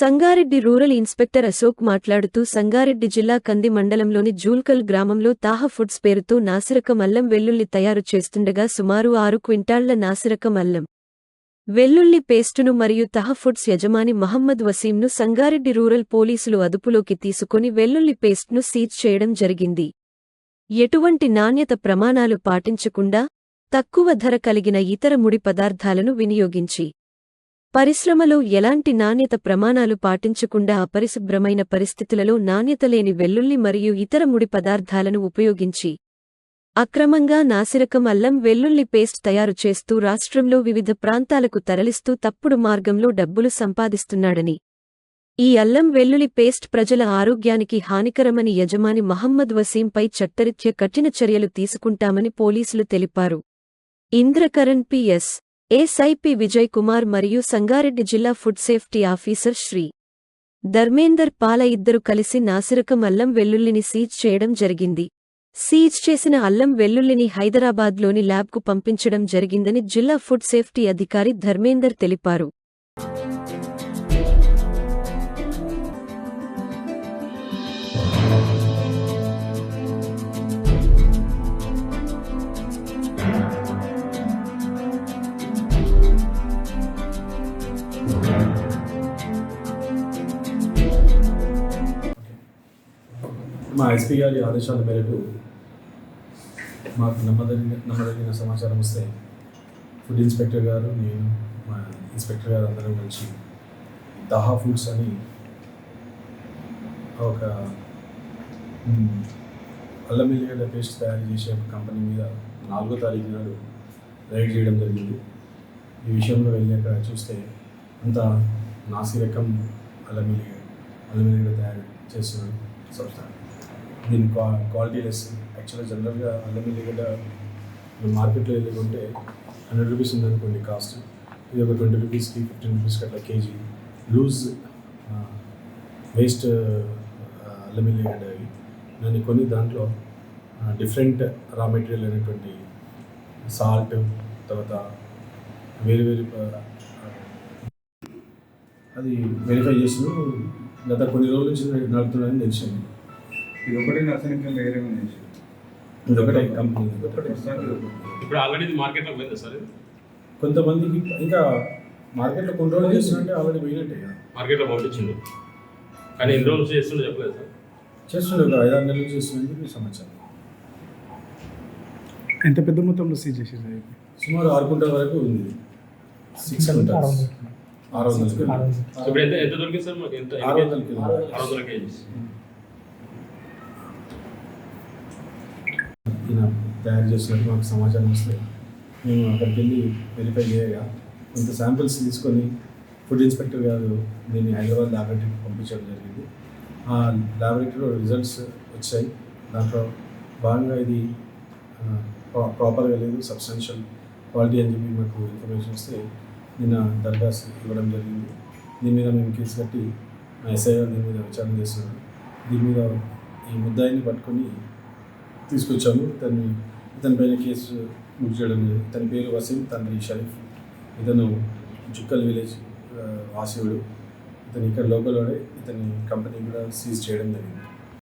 Sangareddy rural inspector Ashok మాట్లాడుతూ సంగారెడ్డి జిల్లా కంది మండలంలోని జూల్కల్ గ్రామంలో తాహ ఫుడ్స్ పేరుతో నాసిరకం అల్లం వెల్లుల్లి తయారు చేస్తుండగా సుమారు ఆరు క్వింటాళ్ళ నాసిరకం అల్లం వెల్లుల్లి పేస్టును మరియు తహ ఫుడ్స్ యజమాని మహమ్మద్ వసీంను సంగారెడ్డి రూరల్ పోలీసులు అదుపులోకి తీసుకుని వెల్లుల్లి పేస్ట్ను సీజ్ చేయడం జరిగింది. ఎటువంటి నాణ్యత ప్రమాణాలు పాటించకుండా తక్కువ ధర కలిగిన ఇతర ముడి పదార్థాలను వినియోగించి పరిశ్రమలో ఎలాంటి నాణ్యత ప్రమాణాలు పాటించకుండా అపరిశుభ్రమైన పరిస్థితులలో నాణ్యత లేని వెల్లుల్లి మరియు ఇతర ముడి పదార్థాలను ఉపయోగించి అక్రమంగా నాసిరకం అల్లం వెల్లుల్లి పేస్ట్ తయారు చేస్తూ రాష్ట్రంలో వివిధ ప్రాంతాలకు తరలిస్తూ తప్పుడు మార్గంలో డబ్బులు సంపాదిస్తున్నాడని. ఈ అల్లం వెల్లుల్లి పేస్ట్ ప్రజల ఆరోగ్యానికి హానికరమని యజమాని మహమ్మద్ వసీంపై చట్టరీత్య కఠిన చర్యలు తీసుకుంటామని పోలీసులు తెలిపారు. ఇంద్రకరణ్ పిఎస్ ఎస్ఐపి విజయ్ కుమార్ మరియు సంగారెడ్డి జిల్లా food safety officer Shri Dharmender పాల ఇద్దరు కలిసి నాసిరకం అల్లం వెల్లుల్లిని సీజ్ చేయడం జరిగింది. సీజ్ చేసిన అల్లం వెల్లుల్లిని హైదరాబాద్లోని ల్యాబ్కు పంపించడం జరిగిందని జిల్లా ఫుడ్ సేఫ్టీ అధికారి ధర్మేందర్ తెలిపారు. మా ఎస్పీ గారి ఆదేశాల మేరకు మాకు నమ్మదగిన నమ్మదగిన సమాచారం వస్తే ఫుడ్ ఇన్స్పెక్టర్ గారు నేను మా ఇన్స్పెక్టర్ గారు అందరం కలిసి దహా ఫుడ్స్ అని ఒక మ్, అల్లం ఎల్లిగడ్డ పేస్ట్ తయారు చేసే ఒక కంపెనీ మీద నాలుగో తారీఖు నాడు రైడ్ చేయడం జరిగింది. ఈ విషయంలో వెళ్ళి అక్కడ చూస్తే అంత నాసి రకం అల్లం ఎల్లిగడ్డ అల్లం ఎల్లిగడ్డ తయారు చేస్తున్నాడు సంస్థ. దీని క్వా క్వాలిటీ లెస్ యాక్చువల్గా జనరల్గా అల్లం ఎల్లిగడ్డ మార్కెట్లో వెళ్ళి కొంటే హండ్రెడ్ రూపీస్ ఉందనుకోండి కాస్ట్ ఇది ఒక ట్వంటీ రూపీస్కి ఫిఫ్టీన్ రూపీస్కి అట్లా కేజీ. లూజ్ వేస్ట్ అల్లం ఎల్లిగడ్డ అవి. దాన్ని కొన్ని దాంట్లో డిఫరెంట్ రా మెటీరియల్ అనేటువంటి సాల్ట్ తర్వాత వేరు వేరు అది వెరిఫై చేసిన గత కొన్ని రోజుల నుంచి నడుపుతున్నారని తెలిసింది. ఇది ఒకటి నర్సనికల్ వేరే ఉంది. ఇది ఒకటే కంపెనీ. ఇప్పుడు ఆల్రెడీ మార్కెట్లో పోయిందా సార్ ఇది? కొంతమందికి ఇంకా మార్కెట్లో కొన్ని రోజులు చేస్తున్నట్టే ఆల్రెడీ పోయినట్టే కదా. మార్కెట్లో పంపించింది కానీ ఎన్ని రోజులు చేస్తుండే చెప్పలేదు సార్. చేస్తుండే ఒక ఐదారు నెలలు మీ సమాచారం ఎంత పెద్ద మొత్తంలో సీజ్ చేసింది సుమారు ఆరు కుంటల వరకు ఉంది. సిక్స్ క్వింటాల్స్ ఆరు వందల. ఇప్పుడు ఎంత ఎంత దొరికింది సార్ మాకు? ఎంత ఆరు వందల. ఆరు వందల కేజీస్. తయారు చేసినట్టు మాకు సమాచారం వస్తే మేము అక్కడికి వెళ్ళి వెరిఫై చేయగా కొంత శాంపిల్స్ తీసుకొని ఫుడ్ ఇన్స్పెక్టర్ గారు దీన్ని హైదరాబాద్ ల్యాబొరేటరీకి పంపించడం జరిగింది. ఆ ల్యాబొరేటరీలో రిజల్ట్స్ వచ్చాయి. దాంట్లో భాగంగా ఇది ప్రాపర్గా లేదు సబ్స్టాన్షియల్ క్వాలిటీ అని చెప్పి మాకు ఇన్ఫర్మేషన్ వస్తే నిన్న దరఖాస్తు ఇవ్వడం జరిగింది. దీని మీద మేము కేసు కట్టి మా ఎస్ఐ గారు దీని మీద విచారణ చేస్తున్నాం. దీని మీద ఈ ముద్దాయిని పట్టుకొని తీసుకొచ్చాము. ఇతన్ని ఇతని పైన కేసు బుక్ చేయడం తన ఇతని పేరు వసీం తండ్రి షరీఫ్. ఇతను జుక్కల్ విలేజ్ ఆ, వాసివుడు. ఇతను ఇక్కడ లోకల్లోనే ఇతని కంపెనీ కూడా సీజ్ చేయడం జరిగింది.